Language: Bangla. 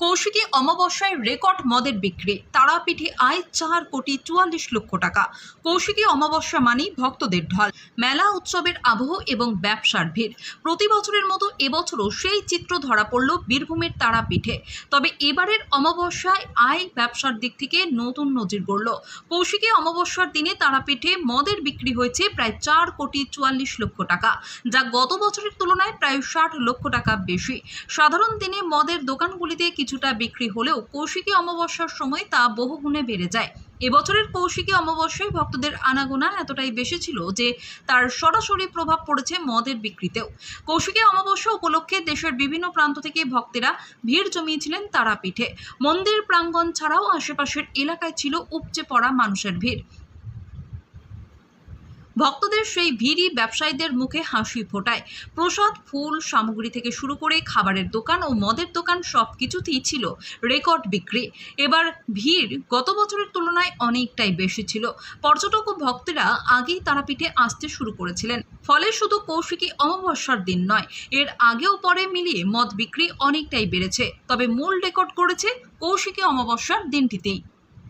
কৌশিকী অমাবস্যায় রেকর্ড মদের বিক্রি, তারাপীঠে আয় চার কোটি চুয়াল্লিশ লক্ষ টাকা। কৌশিকী অমাবস্যা মানেই ভক্তদের ঢল। মেলা উৎসবের আবহ এবং ব্যবসার ভিড়। প্রতি বছরের মতো এবছরও সেই চিত্র ধরা পড়ল বীরভূমের তারাপীঠে। তবে এবারের অমাবস্যায় আয় ব্যবসার দিক থেকে নতুন নজির গড়ল। কৌশিকী অমাবস্যার দিনে তারাপীঠে মদের বিক্রি হয়েছে প্রায় চার কোটি চুয়াল্লিশ লক্ষ টাকা, যা গত বছরের তুলনায় প্রায় ষাট লক্ষ টাকা বেশি। সাধারণ দিনে মদের দোকানগুলিতে কিছুটা বিক্রি হলেও কৌশিকী অমাবস্যার সময় তা বহুগুণে বেড়ে যায়। এবছরের কৌশিকী অমাবস্যায় ভক্তদের আনাগোনা এতটাই বেশি ছিল যে তার সরাসরি প্রভাব পড়েছে মদের বিক্রিতেও। কৌশিকী অমাবস্যা উপলক্ষে দেশের বিভিন্ন প্রান্ত থেকে ভক্তেরা ভিড় জমিয়েছিলেন তারাপীঠে। মন্দির প্রাঙ্গণ ছাড়াও আশেপাশের এলাকায় ছিল উপচে পড়া মানুষের ভিড়। ভক্তদের সেই ভিড়ই ব্যবসায়ীদের মুখে হাসি ফোটায়। প্রসাদ, ফুল, সামগ্রী থেকে শুরু করে খাবারের দোকান ও মদের দোকান সব কিছুতেই ছিল রেকর্ড বিক্রি। এবার ভিড় গত বছরের তুলনায় অনেকটাই বেশি ছিল। পর্যটক ও ভক্তেরা আগেই তারাপীঠে আসতে শুরু করেছিলেন। ফলে শুধু কৌশিকী অমাবস্যার দিন নয়, এর আগেও পরে মিলিয়ে মদ বিক্রি অনেকটাই বেড়েছে। তবে মূল রেকর্ড করেছে কৌশিকী অমাবস্যার দিনটিতেই।